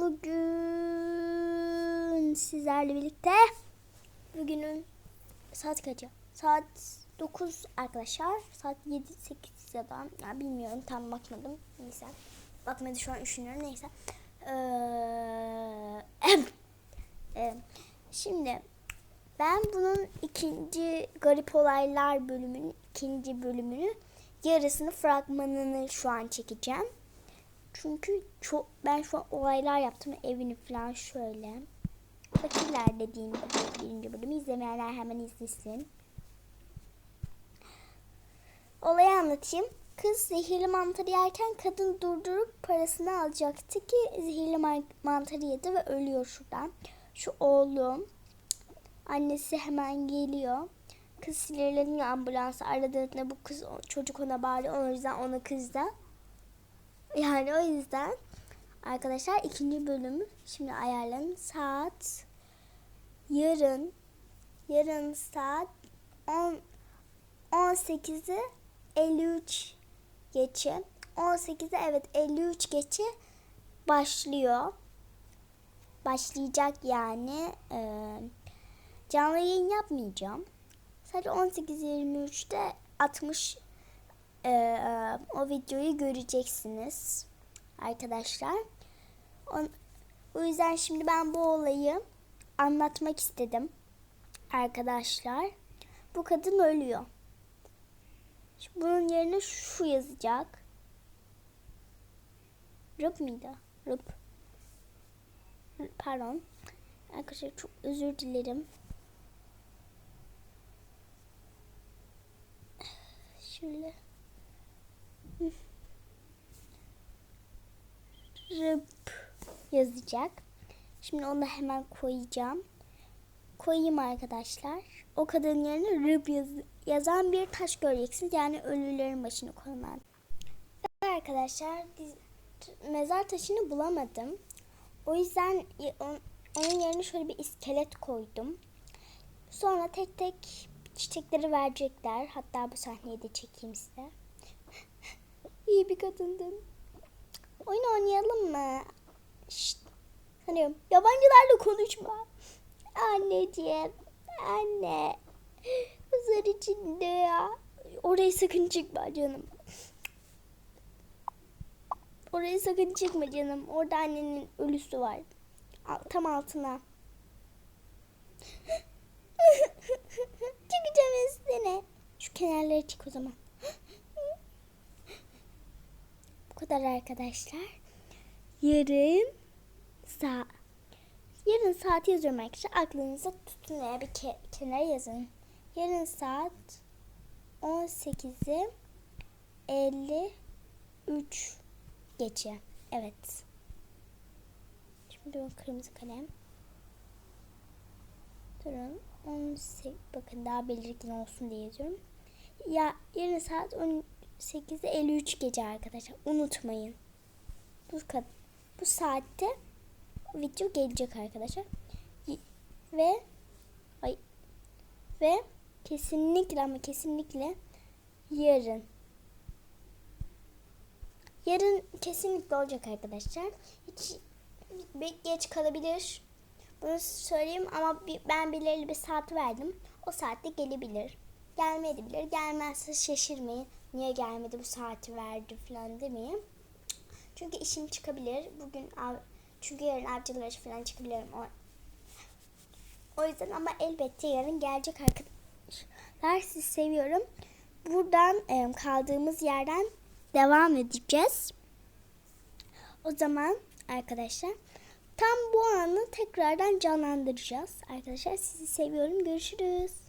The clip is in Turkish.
Bugün sizlerle birlikte bugünün saat kaçı? Saat 9 arkadaşlar. Saat 7 8 ya da ya bilmiyorum tam bakmadım. Neyse. Bakmadı şu an düşünüyorum. Neyse. Ee, ee, şimdi ben bunun ikinci garip olaylar bölümünün ikinci bölümünü yarısını fragmanını şu an çekeceğim. Çünkü çok ben şu an olaylar yaptım evini falan şöyle. Fakirler dediğim bu birinci bölümü izlemeyenler hemen izlesin. Olayı anlatayım. Kız zehirli mantarı yerken kadın durdurup parasını alacaktı ki zehirli man- mantarı yedi ve ölüyor şuradan. Şu oğlum. Annesi hemen geliyor. Kız sinirleniyor ambulansı aradığında bu kız çocuk ona bağırıyor. O yüzden ona kızdı. Yani o yüzden arkadaşlar ikinci bölümü şimdi ayarlayın. Saat yarın yarın saat 10 18'i 53 geçe 18'e evet 53 geçe başlıyor. Başlayacak yani. Ee, canlı yayın yapmayacağım. Sadece 18-23'te 60 ee, o videoyu göreceksiniz arkadaşlar. O, o yüzden şimdi ben bu olayı anlatmak istedim arkadaşlar. Bu kadın ölüyor. Şimdi bunun yerine şu yazacak. Rıp mıydı? Rıp. Pardon. Arkadaşlar çok özür dilerim. Şöyle. Rıp yazacak. Şimdi onu da hemen koyacağım. Koyayım arkadaşlar. O kadının yerine rıp yaz yazan bir taş göreceksiniz. Yani ölülerin başını koyulan. Evet arkadaşlar mezar taşını bulamadım. O yüzden onun yerine şöyle bir iskelet koydum. Sonra tek tek çiçekleri verecekler. Hatta bu sahneyi de çekeyim size. İyi bir kadındın. Oyun oynayalım mı? Şşt. Sanıyorum. Yabancılarla konuşma. Anneciğim. Anne. Huzur içinde ya. Oraya sakın çıkma canım. Oraya sakın çıkma canım. Orada annenin ölüsü var. Tam altına. Çıkacağım üstüne. Şu kenarlara çık o zaman. Bu kadar arkadaşlar. Yarın saat Yarın saat yazıyorum arkadaşlar. Aklınıza tutun veya bir ke kenara yazın. Yarın saat 18'i 53 geçe. Evet. Şimdi o kırmızı kalem. Durun. 18 bakın daha belirgin olsun diye yazıyorum. Ya yarın saat 18'de 53 gece arkadaşlar. Unutmayın. Bu bu saatte video gelecek arkadaşlar. Ve ay ve kesinlikle ama kesinlikle yarın yarın kesinlikle olacak arkadaşlar. Hiç geç kalabilir. Bunu söyleyeyim ama ben belirli bir saat verdim. O saatte gelebilir. Gelmeyebilir. Gelmezse şaşırmayın. Niye gelmedi bu saati verdi falan demeyin. Çünkü işim çıkabilir. Bugün çünkü yarın avcılara falan çıkabilirim. O, o yüzden ama elbette yarın gelecek arkadaşlar. Sizi seviyorum. Buradan e, kaldığımız yerden devam edeceğiz. O zaman arkadaşlar tam bu anı tekrardan canlandıracağız. Arkadaşlar sizi seviyorum. Görüşürüz.